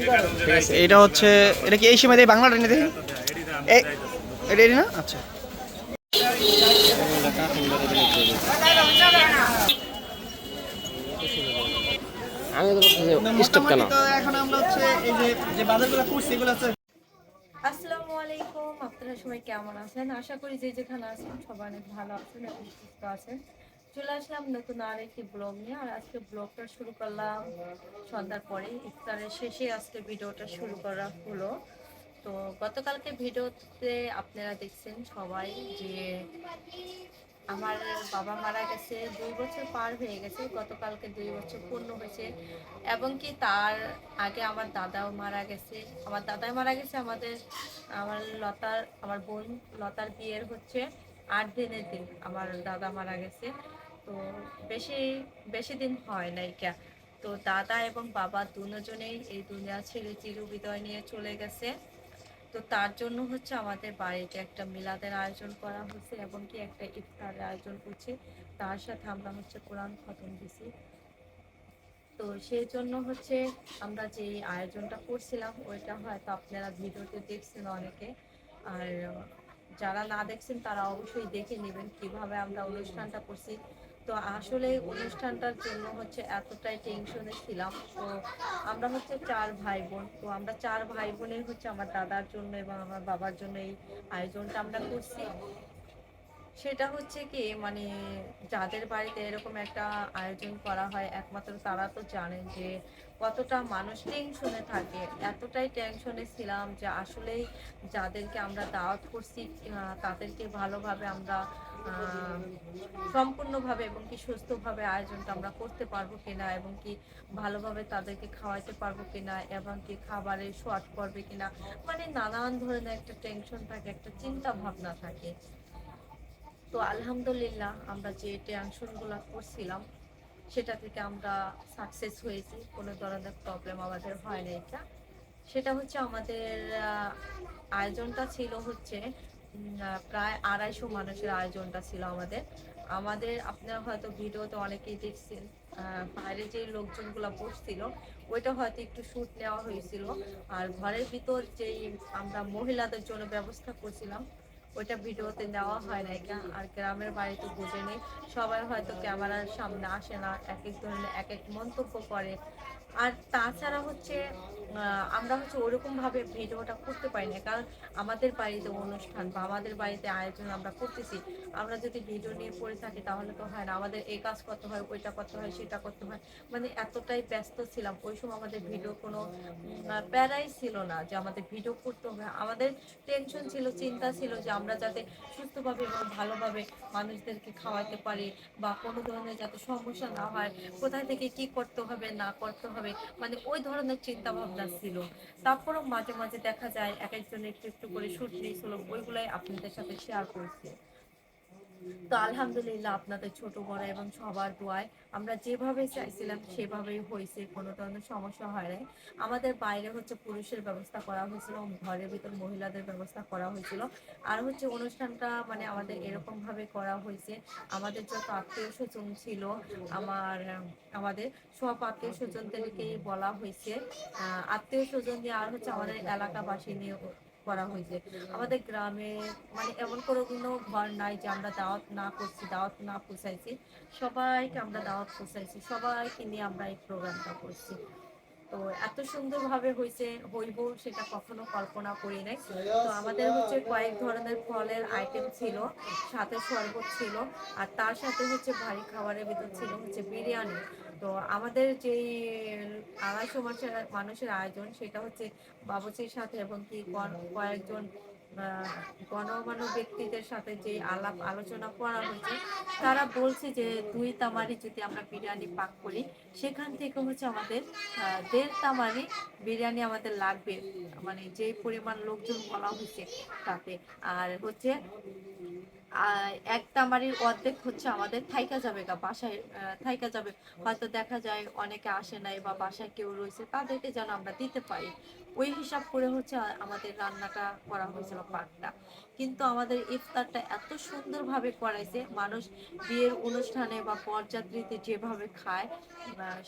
ঠিক আছে এটা হচ্ছে এটা কি এই সময় দিয়ে বাংলাটা দেখি? এটা এটি না? আচ্ছা। আমি তো বলছি স্টপ কেন? তো এখন আমরা হচ্ছে এই যে যে বাজারগুলো করছি এগুলো হচ্ছে আসসালামু আলাইকুম আপনারা সবাই কেমন আছেন? আশা করি যে যেখানে আছেন সবাই অনেক ভালো আছেন এবং সুস্থ আছেন। চলে আসলাম নতুন আর একটি ব্লগ নিয়ে, আর আজকে ব্লগটা শুরু করলাম সন্ধ্যার পরে ইফতারের শেষে আজকে ভিডিওটা শুরু করা হলো। তো গতকালকে ভিডিওতে আপনারা দেখছেন সবাই যে আমার বাবা মারা গেছে, দুই বছর পার হয়ে গেছে, গতকালকে দুই বছর পূর্ণ হয়েছে। এবং কি তার আগে আমার দাদাও মারা গেছে। আমার দাদাই মারা গেছে, আমাদের, আমার লতার, আমার বোন লতার বিয়ের হচ্ছে আট দিনের দিন। আমার দাদা মারা গেছে। তো বেশি বেশি দিন হয় নাই কে তো দাদা এবং বাবা দুজনেই এই দুনিয়া ছেড়ে চিরবিদয় নিয়ে চলে গেছে। তো তার জন্য হচ্ছে আমাদের বাড়িতে একটা মিলাদের আয়োজন করা হচ্ছে এবং কি একটা ইফতারের আয়োজন করছি। তার সাথে আমরা হচ্ছে কোরআন খতম দিছি। তো সেই জন্য হচ্ছে আমরা যে আয়োজনটা করছিলাম, ওইটা হয়তো আপনারা ভিডিওতে দেখছেন অনেকে। আর যারা না দেখছেন, তারা অবশ্যই দেখে নেবেন কীভাবে আমরা অনুষ্ঠানটা করছি। তো আসলে অনুষ্ঠানটার জন্য হচ্ছে এতটাই টেনশনে ছিলাম। তো আমরা হচ্ছে চার ভাই বোন তো আমরা চার ভাই বোনের হচ্ছে আমার দাদার জন্য এবং আমার বাবার জন্য এই আয়োজনটা আমরা করছি। সেটা হচ্ছে কি মানে যাদের বাড়িতে এরকম একটা আয়োজন করা হয়, একমাত্র তারা তো জানেন যে কতটা মানুষ টেনশনে থাকে। এতটাই টেনশনে ছিলাম যে আসলেই যাদেরকে আমরা দাওয়াত করছি তাদেরকে ভালোভাবে আমরা সম্পূর্ণভাবে এবং কি সুস্থভাবে আয়োজনটা আমরা করতে পারব কিনা এবং কি ভালোভাবে তাদেরকে খাওয়াইতে পারব কিনা এবং কি খাবারের শর্ট পড়বে কিনা মানে নানান ধরনের একটা টেনশন থাকে, একটা চিন্তা ভাবনা থাকে। তো আলহামদুলিল্লাহ আমরা যে টেনশনগুলো করছিলাম, সেটা থেকে আমরা সাকসেস হয়েছি, কোনো ধরনের প্রবলেম আমাদের হয় না এটা, সেটা হচ্ছে আমাদের আয়োজনটা ছিল হচ্ছে প্রায় আড়াইশো মানুষের আয়োজনটা ছিল আমাদের। আমাদের আপনারা হয়তো ভিডিওতে অনেকেই দেখছেন বাইরে যে লোকজনগুলো বসছিল, ওইটা হয়তো একটু শ্যুট নেওয়া হয়েছিল। আর ঘরের ভিতর যেই আমরা মহিলাদের জন্য ব্যবস্থা করছিলাম, ওইটা ভিডিওতে নেওয়া হয় না এটা আর গ্রামের বাড়িতে বুঝে নেই সবাই হয়তো ক্যামেরার সামনে আসে না, এক এক ধরনের এক এক মন্তব্য করে। আর তাছাড়া হচ্ছে আমরা হচ্ছে ওরকম ভাবে ভিডিওটা করতে পারি না কারণ আমাদের বাড়িতে অনুষ্ঠান বা আমাদের বাড়িতে আয়োজন আমরা করতেছি। আমরা যদি ভিডিও নিয়ে পড়ে থাকি তাহলে তো হয় না, আমাদের এই কাজ করতে হয়, ওইটা করতে হয়, সেটা করতে হয়। মানে এতটাই ব্যস্ত ছিলাম, ওই সময় আমাদের ভিডিও কোনো প্যারাই ছিল না যে আমাদের ভিডিও করতে হবে। আমাদের টেনশন ছিল, চিন্তা ছিল যে আমরা যাতে সুস্থভাবে এবং ভালোভাবে মানুষদেরকে খাওয়াতে পারি বা কোনো ধরনের যাতে সমস্যা না হয়, কোথায় থেকে কি করতে হবে, না করতে হবে। মানে ওই ধরনের চিন্তা ভাবনা ছিল। তারপরও মাঝে মাঝে দেখা যায়, এক একজনের একটু একটু করে শুট নিয়েছিল ওইগুলাই আপনাদের সাথে শেয়ার করছি। তো আলহামদুলিল্লাহ আপনাদের ছোট বড় এবং সবার দোয়ায় আমরা যেভাবে চাইছিলাম সেভাবেই হয়েছে কোনো ধরনের সমস্যা হয় নাই। আমাদের বাইরে হচ্ছে পুরুষের ব্যবস্থা করা হয়েছিল ঘরের ভিতর মহিলাদের ব্যবস্থা করা হয়েছিল। আর হচ্ছে অনুষ্ঠানটা মানে আমাদের এরকম ভাবে করা হয়েছে। আমাদের যত আত্মীয় স্বজন ছিল, আমার, আমাদের সব আত্মীয় স্বজনদেরকেই বলা হয়েছে। আত্মীয় স্বজন দিয়ে আর হচ্ছে আমাদের এলাকাবাসী নিয়ে করা হয়েছে। আমাদের গ্রামে মানে এমন কোনো কোনো ঘর নাই যে আমরা দাওয়াত না করছি, দাওয়াত না পোষাইছি সবাইকে আমরা দাওয়াত পোষাইছি সবাইকে নিয়ে আমরা এই প্রোগ্রামটা করছি। তো এত সুন্দরভাবে হয়েছে হইব সেটা কখনো কল্পনা করি নাই। তো আমাদের হচ্ছে কয়েক ধরনের ফলের আইটেম ছিল, সাথে শরবত ছিল, আর তার সাথে হচ্ছে ভারী খাবারের ভিতর ছিল হচ্ছে বিরিয়ানি। তো আমাদের যেই আড়াইশো মানুষের মানুষের আয়োজন সেটা হচ্ছে বাবুচির সাথে এবং কি কয়েকজন গণমান্য ব্যক্তিদের সাথে যে আলাপ আলোচনা করা হয়েছে, তারা বলছে যে দুই তামারি যদি আমরা বিরিয়ানি পাক করি, সেখান থেকে হচ্ছে আমাদের দেড় তামারি বিরিয়ানি আমাদের লাগবে। মানে যে পরিমাণ লোকজন বলা হয়েছে তাতে। আর হচ্ছে এক তামারির অর্ধেক হচ্ছে আমাদের থাইকা যাবে গা, বাসায় থাইকা যাবে। হয়তো দেখা যায় অনেকে আসে নাই বা বাসায় কেউ রয়েছে, তাদেরকে যেন আমরা দিতে পারি। ওই হিসাব করে হচ্ছে আমাদের রান্নাটা করা হয়েছিল পাকটা। কিন্তু আমাদের ইফতারটা এত সুন্দরভাবে করাইছে। মানুষ বিয়ের অনুষ্ঠানে বা বরযাত্রীতে যেভাবে খায়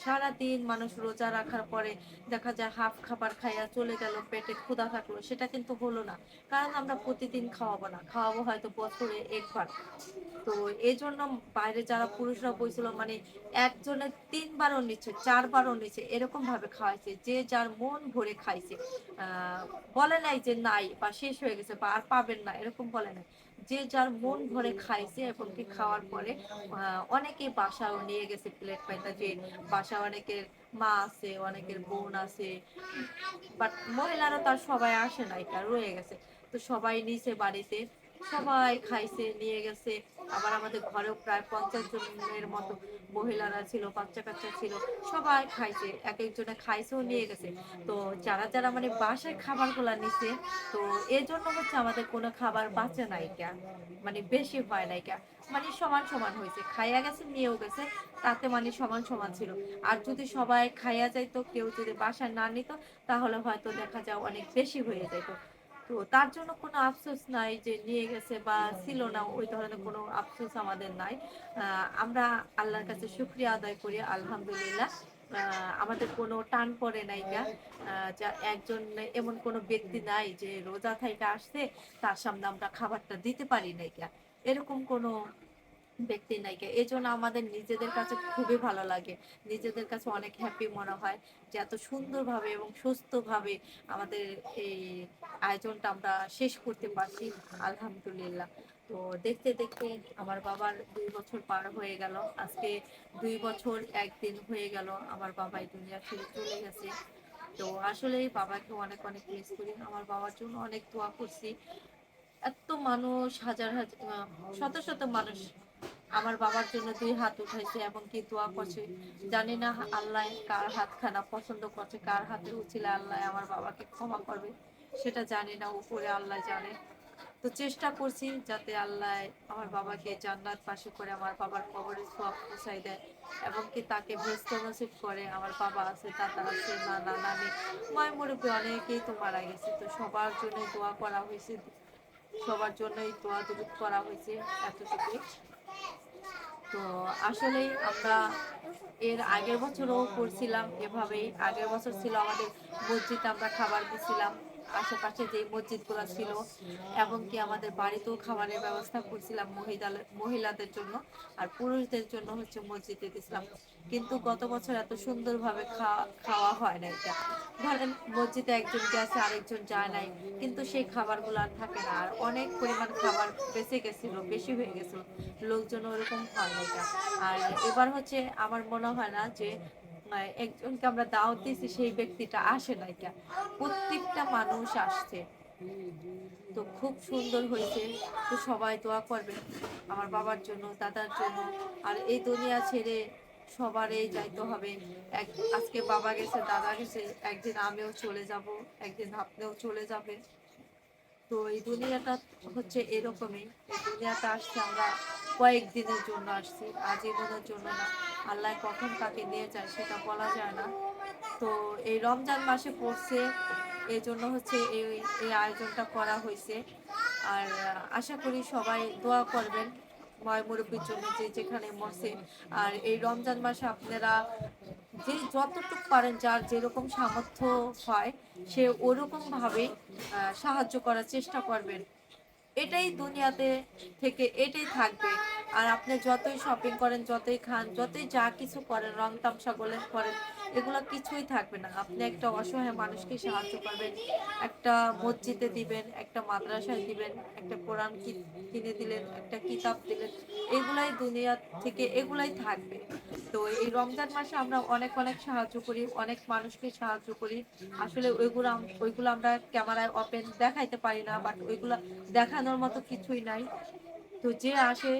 সারা দিন মানুষ রোজা রাখার পরে দেখা যায় হাফ খাবার খাইয়া চলে গেল, পেটে ক্ষুধা থাকল, সেটা কিন্তু হলো না। কারণ আমরা প্রতিদিন খাওয়াবো না, খাওয়াবো হয়তো বছরে একবার। তো এই জন্য বাইরে যারা পুরুষরা বইছিল মানে একজনের তিনবারও নিচ্ছে, চারবারও নিচ্ছে এরকম ভাবে খাওয়াইছে, যে যার মন ভরে খাইছে। বলে নাই যে নাই, বা শেষ হয়ে গেছে, বা আর পাবেন না এরকম বলে না। যে যার মন ভরে খাইছে এবং কি খাওয়ার পরে অনেকে বাসাও নিয়ে গেছে প্লেট পাইতা যে বাসা অনেকের মা আছে, অনেকের বোন আছে বাট মহিলারা তার সবাই আসে না, এটা রয়ে গেছে। তো সবাই নিচে বাড়িতে সবাই খাইছে, নিয়ে গেছে। আবার আমাদের ঘরেও প্রায় পঞ্চাশ জনের মতো মহিলারা ছিল, বাচ্চা কাচ্চা ছিল, সবাই খাইছে, এক একজনে খাইছেও নিয়ে গেছে। তো যারা যারা মানে বাসায় খাবারগুলা নিছে, তো এই জন্য হচ্ছে আমাদের কোনো খাবার বাঁচে নাই কা মানে বেশি হয় নাই কা মানে সমান সমান হয়েছে, খাইয়া গেছে, নিয়েও গেছে, তাতে মানে সমান সমান ছিল। আর যদি সবাই খাইয়া যাইতো, কেউ যদি বাসায় না নিত, তাহলে হয়তো দেখা যায় অনেক বেশি হয়ে যেত তো তার জন্য কোনো আফসোস নাই যে নিয়ে গেছে বা ছিল না ওই ধরনের কোনো আফসোস আমাদের নাই। আমরা আল্লাহর কাছে শুক্রিয়া আদায় করি আলহামদুলিল্লাহ। আহ, আমাদের কোনো টান পড়ে নাই গা। যা একজন এমন কোনো ব্যক্তি নাই যে রোজা থেকে আসছে তার সামনে আমরা খাবারটা দিতে পারি নাই গা। এরকম কোনো ব্যক্তি গা এই জন্য আমাদের নিজেদের কাছে খুবই ভালো লাগে। নিজেদের কাছে অনেক হ্যাপি মনে হয় যে এত সুন্দরভাবে এবং সুস্থভাবে আমাদের এই আয়োজনটা আমরা শেষ করতে পারছি, আলহামদুলিল্লাহ। তো দেখতে দেখতে আমার বাবার দুই বছর পার হয়ে গেল। আজকে দুই বছর একদিন হয়ে গেল আমার বাবা এই দুনিয়া ছেড়ে চলে গেছে। তো আসলে বাবাকে অনেক অনেক মিস করি। আমার বাবার জন্য অনেক দোয়া করছি। এত মানুষ, হাজার হাজার শত শত মানুষ আমার বাবার জন্য দুই হাত উঠাইছে এবং কি দোয়া করছে। জানি না আল্লাহ কার হাতখানা পছন্দ করছে, কার হাতে উচিলে আল্লাহ আমার বাবাকে ক্ষমা করবে, সেটা জানি না, উপরে আল্লাহ জানে। তো চেষ্টা করছি যাতে আল্লাহ আমার বাবাকে জান্নাত পাশে করে আমার বাবার কবরে সব পৌঁছাই দেয় এবং কি তাকে ভেস্ত নসিব করে আমার বাবা আছে, দাদা আছে নানা নানি ময় মুরব্বী অনেকেই তো মারা গেছে, তো সবার জন্য দোয়া করা হয়েছে, সবার জন্যই দোয়া দুরুদ করা হয়েছে, এতটুকুই। তো আসলেই আমরা এর আগের বছরও করছিলাম এভাবেই। আগের বছর ছিল আমাদের মসজিদে আমরা খাবার দিছিলাম। আশেপাশে যে মসজিদগুলো ছিল এবং কি আমাদের বাড়িতেও খাবারের ব্যবস্থা করছিলাম মহিলা- মহিলাদের জন্য আর পুরুষদের জন্য হচ্ছে মসজিদে দিছিলাম। কিন্তু গত বছর এত সুন্দরভাবে খাওয়া খাওয়া হয় না এটা ধরেন মসজিদে একজন গেছে, আরেকজন যায় নাই, কিন্তু সেই খাবারগুলো আর থাকে না। আর অনেক পরিমাণ খাবার বেঁচে গেছিল, বেশি হয়ে গেছিল। লোকজন ওরকম হয় না আর এবার হচ্ছে আমার মনে হয় না যে একজনকে আমরা দাওয়াত দিয়েছি, সেই ব্যক্তিটা আসে নাই এটা। প্রত্যেকটা মানুষ আসছে। তো খুব সুন্দর হয়েছে। তো সবাই দোয়া করবে আমার বাবার জন্য, দাদার জন্য। আর এই দুনিয়া ছেড়ে সবারই যাইতে হবে। এক, আজকে বাবা গেছে, দাদা গেছে, একদিন আমিও চলে যাব, একদিন আপনিও চলে যাবে তো এই দুনিয়াটা হচ্ছে এরকমই। এই দুনিয়াতে আসছে আমরা, কয়েকদিনের জন্য আসছি, আজীবনের জন্য না। আল্লাহ কখন কাকে যায় সেটা বলা যায় না। তো এই রমজান মাসে পড়ছে এই জন্য হচ্ছে এই এই আয়োজনটা করা হয়েছে। আর আশা করি সবাই দোয়া করবেন ময় মুরব্বীর জন্য যে যেখানে মরছে। আর এই রমজান মাসে আপনারা যে যতটুকু পারেন যার যেরকম সামর্থ্য হয় সে ওরকম ভাবে আহ, সাহায্য করার চেষ্টা করবেন। এটাই দুনিয়াতে থেকে এটাই থাকবে। আর আপনি যতই শপিং করেন, যতই খান, যতই যা কিছু করেন, রং তামসা বলেন করেন, এগুলো কিছুই থাকবে না। আপনি একটা অসহায় মানুষকে সাহায্য করবেন, একটা মসজিদে দিবেন, একটা মাদ্রাসায় দিবেন, একটা কোরআন কিনে দিলেন, একটা কিতাব দিলেন, এগুলাই দুনিয়া থেকে এগুলাই থাকবে। তো এই রমজান মাসে আমরা অনেক অনেক সাহায্য করি, অনেক মানুষকে সাহায্য করি। আসলে ওইগুলো ওইগুলো আমরা ক্যামেরায় ওপেন দেখাইতে পারি না বাট ওইগুলো দেখানোর মতো কিছুই নাই। তো যে আসে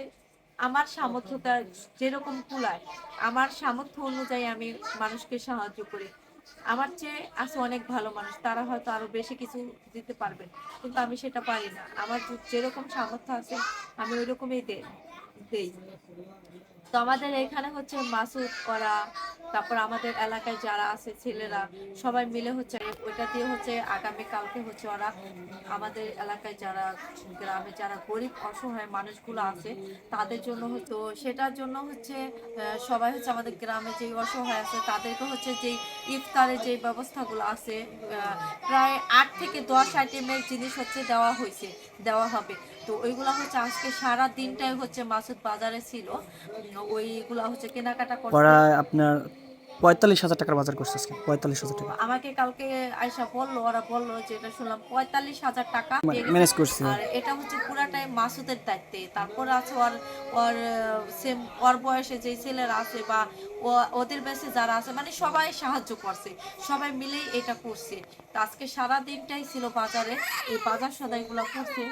আমার সামর্থ্যটা যেরকম কুলায়, আমার সামর্থ্য অনুযায়ী আমি মানুষকে সাহায্য করি। আমার চেয়ে আছে অনেক ভালো মানুষ, তারা হয়তো আরও বেশি কিছু দিতে পারবেন কিন্তু আমি সেটা পারি না। আমার যেরকম সামর্থ্য আছে, আমি ওই রকমই দেই। তো আমাদের এখানে হচ্ছে মাসুদ করা, তারপর আমাদের এলাকায় যারা আছে ছেলেরা, সবাই মিলে হচ্ছে ওইটা দিয়ে হচ্ছে আগামী কালকে হচ্ছে ওরা আমাদের এলাকায় যারা গ্রামে যারা গরিব, অসহায় মানুষগুলো আছে, তাদের জন্য হচ্ছে সেটার জন্য হচ্ছে সবাই হচ্ছে আমাদের গ্রামে যে অসহায় আছে, তাদেরকে হচ্ছে যেই ইফতারের যে ব্যবস্থাগুলো আছে প্রায় আট থেকে দশ আইটেমের জিনিস হচ্ছে দেওয়া হয়েছে দেওয়া হবে। তো ওইগুলা হচ্ছে আজকে সারা দিনটাই হচ্ছে মাসুদ বাজারে ছিল। ওইগুলা হচ্ছে কেনাকাটা প্রায় আপনার পঁয়তাল্লিশ হাজার টাকার বাজার করছে আজকে পঁয়তাল্লিশ হাজার টাকা। আমাকে কালকে আয়সা বলল ওরা বলল যে এটা শুনলাম পঁয়তাল্লিশ হাজার টাকা। ম্যানেজ করছে। আর এটা হচ্ছে পুরাটাই মাসুদের দায়িত্বে। তারপর আছে ওর ওর সেম ওর বয়সে যে ছেলেরা আছে বা ওদের বয়সে যারা আছে মানে সবাই সাহায্য করছে। সবাই মিলেই এটা করছে। তো আজকে সারা দিনটাই ছিল বাজারে। এই বাজার সদাইগুলো করছে।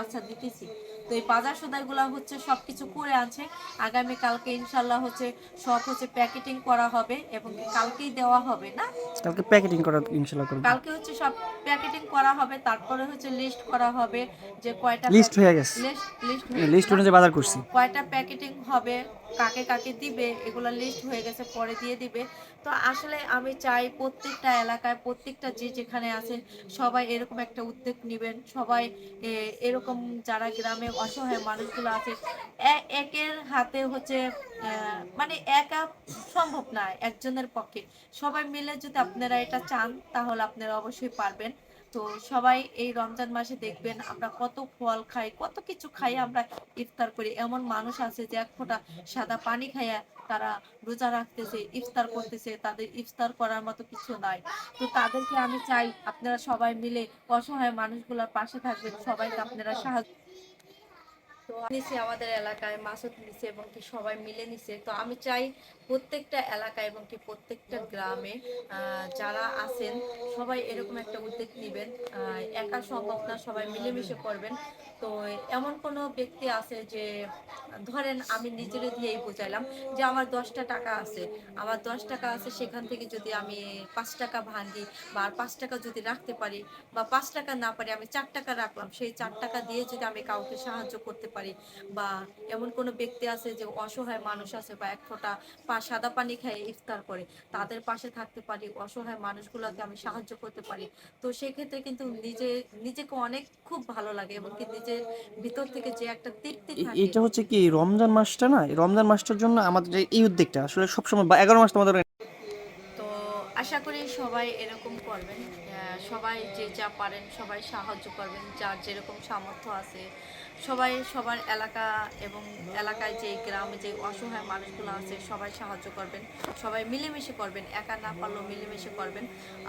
আচ্ছা দিতেছি। তো এই বাজার সদাইগুলো হচ্ছে সবকিছু করে আছে আগামী কালকে ইনশাল্লাহ হচ্ছে সব হচ্ছে প্যাকেটিং করা হবে এবং কালকেই দেওয়া হবে না? কালকে প্যাকেটিং করা ইনশাল্লাহ করব। কালকে হচ্ছে সব প্যাকেটিং করা হবে তারপরে হচ্ছে লিস্ট করা হবে যে কয়টা লিস্ট হয়ে গেছে। লিস্ট লিস্ট লিস্ট অনুযায়ী বাজার করছি। কয়টা প্যাকেটিং হবে কাকে কাকে দিবে, এগুলো লিস্ট হয়ে গেছে, পরে দিয়ে দিবে। তো আসলে আমি চাই প্রত্যেকটা এলাকায়, প্রত্যেকটা যে যেখানে আছে সবাই এরকম একটা উদ্যোগ নেবেন। সবাই এরকম যারা গ্রামে অসহায় মানুষগুলো আছে একের হাতে হচ্ছে মানে একা সম্ভব না, একজনের পক্ষে। সবাই মিলে যদি আপনারা এটা চান, তাহলে আপনারা অবশ্যই পারবেন। তো সবাই এই রমজান মাসে দেখবেন আমরা কত ফল খাই, কত কিছু খাই আমরা ইফতার করি। এমন মানুষ আছে যে এক ফোঁটা সাদা পানি খাইয়া তারা রোজা রাখতেছে, ইফতার করতেছে, তাদের ইফতার করার মতো কিছু নাই। তো তাদেরকে আমি চাই আপনারা সবাই মিলে অসহায় মানুষগুলোর পাশে থাকবেন, সবাইকে আপনারা সাহায্য তো নিচে আমাদের এলাকায়, মাসুদ নিচে এবং কি সবাই মিলে নিছে। তো আমি চাই প্রত্যেকটা এলাকায় এবং কি প্রত্যেকটা গ্রামে যারা আছেন, সবাই এরকম একটা উদ্যোগ নেবেন। একা সম্ভব না, সবাই মিলেমিশে করবেন। তো এমন কোনো ব্যক্তি আছে যে, ধরেন আমি নিজের দিয়েই বুঝাইলাম যে আমার দশটা টাকা আছে। আমার দশ টাকা আছে, সেখান থেকে যদি আমি পাঁচ টাকা ভাঙি বা পাঁচ টাকা যদি রাখতে পারি বা পাঁচ টাকা না পারি, আমি চার টাকা রাখলাম। সেই চার টাকা দিয়ে যদি আমি কাউকে সাহায্য করতে পারি বা এমন কোনো ব্যক্তি আছে যে অসহায় মানুষ আছে বা এক ফোঁটা পা সাদা পানি খেয়ে ইফতার করে তাদের পাশে থাকতে পারি অসহায় মানুষগুলোকে আমি সাহায্য করতে পারি। তো সেক্ষেত্রে কিন্তু নিজে নিজেকে অনেক খুব ভালো লাগে এবং কি নিজের ভিতর থেকে যে একটা তৃপ্তি এটা হচ্ছে কি রমজান মাসটা না? রমজান মাসটার জন্য আমাদের এই- উদ্যোগটা আসলে সবসময় বা এগারো মাস তো আমাদের তো আশা করি সবাই এরকম করবেন। সবাই যে যা পারেন, সবাই সাহায্য করবেন, যার যেরকম সামর্থ্য আছে। সবাই, সবার এলাকা এবং এলাকায় যে গ্রামে যে অসহায় মানুষগুলো আছে, সবাই সাহায্য করবেন। সবাই মিলেমিশে করবেন, একা না পারলেও মিলেমিশে করবেন।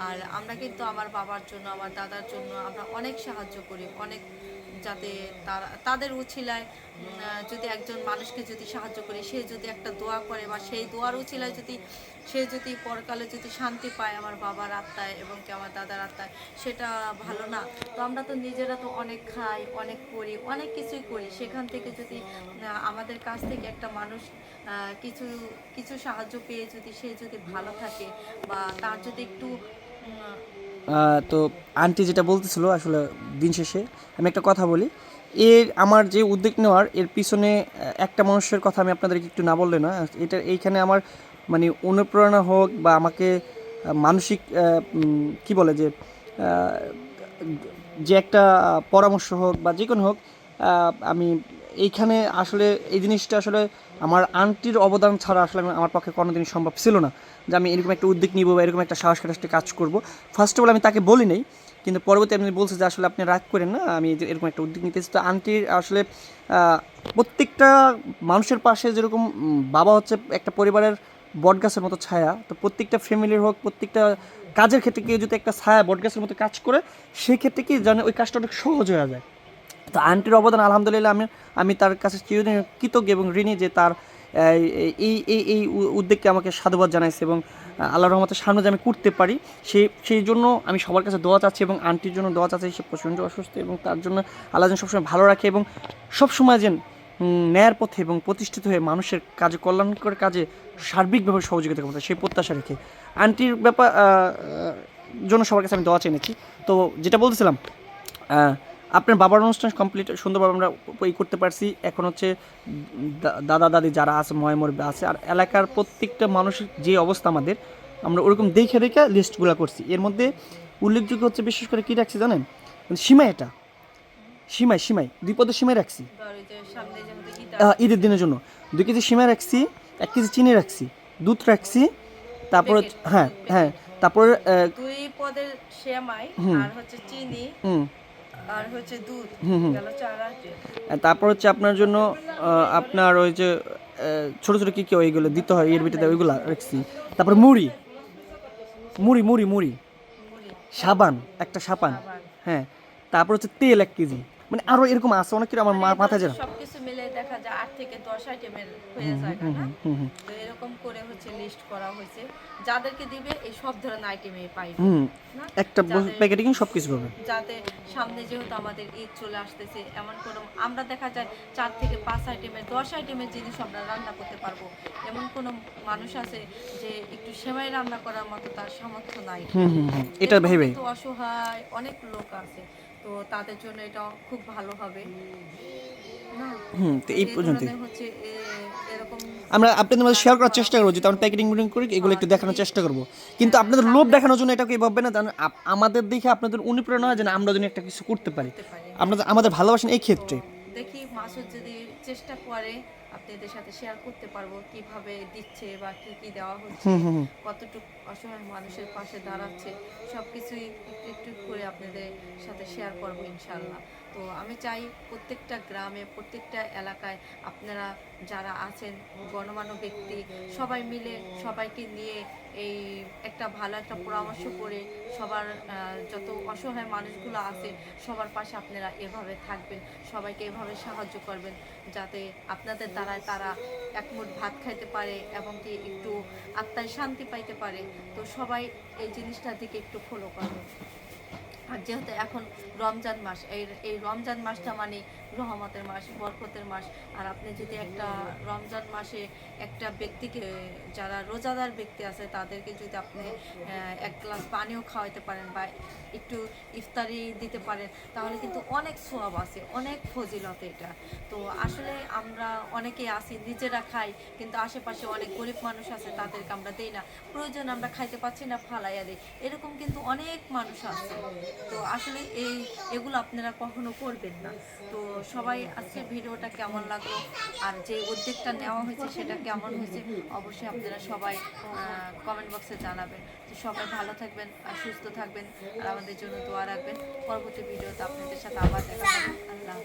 আর আমরা কিন্তু আমার বাবার জন্য, আমার দাদার জন্য আমরা অনেক সাহায্য করি, অনেক যাতে তারা, তাদের উছিলায় যদি একজন মানুষকে যদি সাহায্য করে, সে যদি একটা দোয়া করে বা সেই দোয়ার উছিলায় যদি, সে যদি পরকালে যদি শান্তি পায় আমার বাবার আত্মায় এবং কি আমার দাদার আত্মায়, সেটা ভালো না। তো আমরা তো নিজেরা তো অনেক খাই, অনেক করি, অনেক কিছুই করি। সেখান থেকে যদি আমাদের কাছ থেকে একটা মানুষ কিছু কিছু সাহায্য পেয়ে যদি সে যদি ভালো থাকে বা তার যদি একটু তো আন্টি যেটা বলতেছিল আসলে দিন শেষে, আমি একটা কথা বলি। এর, আমার যে উদ্যোগ নেওয়ার, এর পিছনে একটা মানুষের কথা আমি আপনাদেরকে একটু না বললে না, এটা, এইখানে আমার মানে অনুপ্রেরণা হোক বা আমাকে মানসিক কি বলে যে যে একটা পরামর্শ হোক বা যে কোনো হোক আমি এইখানে আসলে এই জিনিসটা আসলে আমার আন্টির অবদান ছাড়া আসলে আমি- আমার পক্ষে কোনোদিন সম্ভব ছিল না যে আমি এরকম একটা উদ্যোগ নিব বা এরকম একটা সাহস কাটাসটি কাজ করব। ফার্স্ট অফ অল আমি তাকে বলি নাই, কিন্তু পরবর্তী আপনি বলছে যে আসলে আপনি রাগ করেন না, আমি এরকম একটা উদ্যোগ নিতেছি। তো আন্টির আসলে প্রত্যেকটা মানুষের পাশে যেরকম বাবা হচ্ছে একটা পরিবারের বটগাছের মতো ছায়া, তো প্রত্যেকটা ফ্যামিলির হোক, প্রত্যেকটা কাজের ক্ষেত্রে কেউ যদি একটা ছায়া বটগাছের মতো কাজ করে সেই ক্ষেত্রে কি জানে ওই কাজটা অনেক সহজ হয়ে যায়। তো আন্টির অবদান, আলহামদুলিল্লাহ আমি আমি তার কাছে চিরদিন কৃতজ্ঞ এবং ঋণী যে তার এই এই এই উদ্যোগকে আমাকে সাধুবাদ জানাইছে এবং আল্লাহ রহমতের সামনে যে আমি করতে পারি সেই সেই জন্য আমি সবার কাছে দোয়া চাচ্ছি এবং আন্টির জন্য দোয়া চাচ্ছি, সে প্রচণ্ড অসুস্থ এবং তার জন্য আল্লাহ যেন সবসময় ভালো রাখে এবং সবসময় যেন ন্যায়ের পথে এবং প্রতিষ্ঠিত হয়ে মানুষের কাজে, কল্যাণকর কাজে সার্বিকভাবে সহযোগিতা করতে সেই প্রত্যাশা রেখে। আন্টির ব্যাপার জন্য সবার কাছে আমি দোয়া চেনেছি তো যেটা বলতেছিলাম আপনার বাবার অনুষ্ঠান কমপ্লিট সুন্দরভাবে আমরা ই করতে পারছি। এখন হচ্ছে দাদা দাদি যারা আছে ময়মর আছে আর এলাকার প্রত্যেকটা মানুষের যে অবস্থা আমাদের আমরা ওরকম দেখে দেখে লিস্টগুলো করছি। এর মধ্যে উল্লেখযোগ্য হচ্ছে বিশেষ করে কী রাখছি জানেন? সীমাই এটা। সীমাই সীমাই। দুই পদের সীমাই রাখছি। ঈদের দিনের জন্য। দুই কেজি সিমা রাখছি এক কেজি চিনি রাখছি দুধ রাখছি তারপর হ্যাঁ হ্যাঁ তারপর দুই পদের সেমাই আর হচ্ছে চিনি। হুম, আর হচ্ছে দুধ। গেল চার তারপর হচ্ছে আপনার জন্য আহ, আপনার ওই যে ছোট ছোট কি কি ওইগুলো দিতে হয় এর ভিতরে ওইগুলো রাখছি। তারপর মুড়ি। মুড়ি মুড়ি মুড়ি। সাবান একটা সাবান। হ্যাঁ। তারপর হচ্ছে তেল এক কেজি। মানে আরও এরকম আছে অনেক কিছু আমার মা- মাথায় যায় সবকিছু মিলে দেখা যায় আট থেকে দশ আইটেমের হয়ে যায় না? তো এরকম করে হচ্ছে লিস্ট করা হয়েছে। যাদেরকে দিবে এই সব ধরনের আইটেমে পাইবে। না? একটা প্যাকেটিং সব কিছু পাবে। যাতে সামনে যেহেতু আমাদের ঈদ চলে আসতেছে এমন কোনো আমরা দেখা যায় চার থেকে পাঁচ আইটেমের দশ আইটেমের জিনিস আমরা রান্না করতে পারব। এমন কোনো মানুষ আছে যে একটু সেমাই রান্না করার মতো তার সামর্থ্য নাই। এটা ভেবে অসহায় অনেক লোক আছে। তো তাদের জন্য এটা খুব ভালো হবে। হুম তো এই হচ্ছে আমরা আপনাদের মধ্যে শেয়ার করার চেষ্টা করব যদি আমরা প্যাকেটিং মিটিং করি এগুলো একটু দেখানোর চেষ্টা করব। কিন্তু আপনাদের লোভ দেখানোর জন্য এটাকে ভাববে না আমাদের দেখে আপনাদের অনুপ্রেরণা হয় যেন আমরা যেন একটা কিছু করতে পারি। আপনাদের আমাদের ভালোবাসেন এই ক্ষেত্রে। দেখি মাসুদ যদি চেষ্টা করে আপনাদের সাথে শেয়ার করতে পারব কীভাবে দিচ্ছে বা কি কি দেওয়া হচ্ছে। কতটুকু অসহায় মানুষের পাশে দাঁড়াচ্ছে সবকিছুই একটু একটু করে আপনাদের সাথে শেয়ার করব ইনশাল্লাহ তো আমি চাই প্রত্যেকটা গ্রামে, প্রত্যেকটা এলাকায় আপনারা যারা আছেন, গণমান্য ব্যক্তি, সবাই মিলে সবাইকে নিয়ে এই একটা ভালো একটা পরামর্শ করে সবার যত অসহায় মানুষগুলো আছে, সবার পাশে আপনারা এভাবে থাকবেন, সবাইকে এভাবে সাহায্য করবেন যাতে আপনাদের দ্বারায় তারা এক মুঠ ভাত খাইতে পারে এবং কি একটু আত্মায় শান্তি পাইতে পারে। তো সবাই এই জিনিসটার দিকে একটু ফলো করবে আর যেহেতু এখন রমজান মাস এই এই রমজান মাসটা মানে রহমতের মাস, বরকতের মাস। আর আপনি যদি একটা রমজান মাসে একটা ব্যক্তিকে, যারা রোজাদার ব্যক্তি আছে, তাদেরকে যদি আপনি এক গ্লাস পানিও খাওয়াইতে পারেন বা একটু ইফতারি দিতে পারেন, তাহলে কিন্তু অনেক সোয়াব আছে, অনেক ফজিলত এটা। তো আসলে আমরা অনেকেই আছি, নিজেরা খাই, কিন্তু আশেপাশে অনেক গরিব মানুষ আছে, তাদেরকে আমরা দেই না। প্রয়োজন আমরা খাইতে পাচ্ছি না, ফালাইয়া দিই। এরকম কিন্তু অনেক মানুষ আছে। তো আসলে এই, এগুলো আপনারা কখনো করবেন না। তো সবাই আজকে ভিডিওটা কেমন লাগল আর যে উদ্যোগটা নেওয়া হয়েছে সেটা কেমন হয়েছে অবশ্যই আপনারা সবাই কমেন্ট বক্সে জানাবেন। তো সবাই ভালো থাকবেন আর সুস্থ থাকবেন আর আমাদের জন্য দোয়া রাখবেন। পরবর্তী ভিডিওতে আপনাদের সাথে আবার দেখা আল্লাহ